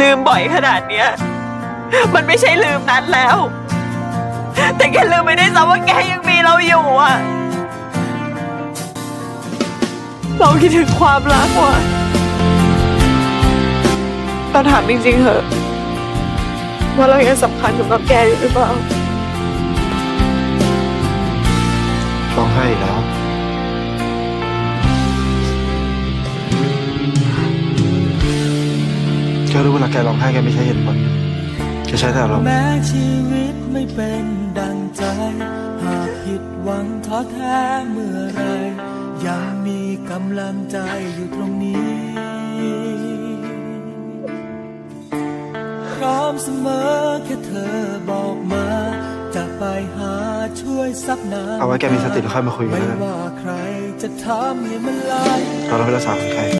ลืมบ่อยขนาดเนี้ย มันไม่ใช่ลืมนัดแล้ว แต่แกลืมไปได้ซ้ำว่าแกยังมีเราอยู่อะ เราคิดถึงความรักว่ะเราถามจริงๆเหอะ ว่าเรายังสำคัญสำหรับแกอยู่หรือเปล่า ร้องไห้อีกแล้ว แกรู้เวลาแกร้องไห้แกไม่ใช่เหตุผลแกใช้แต่อารมณ์แม้ชีวิตไม่เป็นดังใจ หากผิดหวังท้อแท้เมื่อไร ยังมีกำลังใจอยู่ตรงนี้ พร้อมเสมอแค่เธอบอกมา จะไปหาช่วยซับน้ำเอาไว้แกมีสติแล้วค่อยมาคุยกันไม่แล้วกันว่าใครจะทำให้มันไหล เราเราไปรักษาคนไข้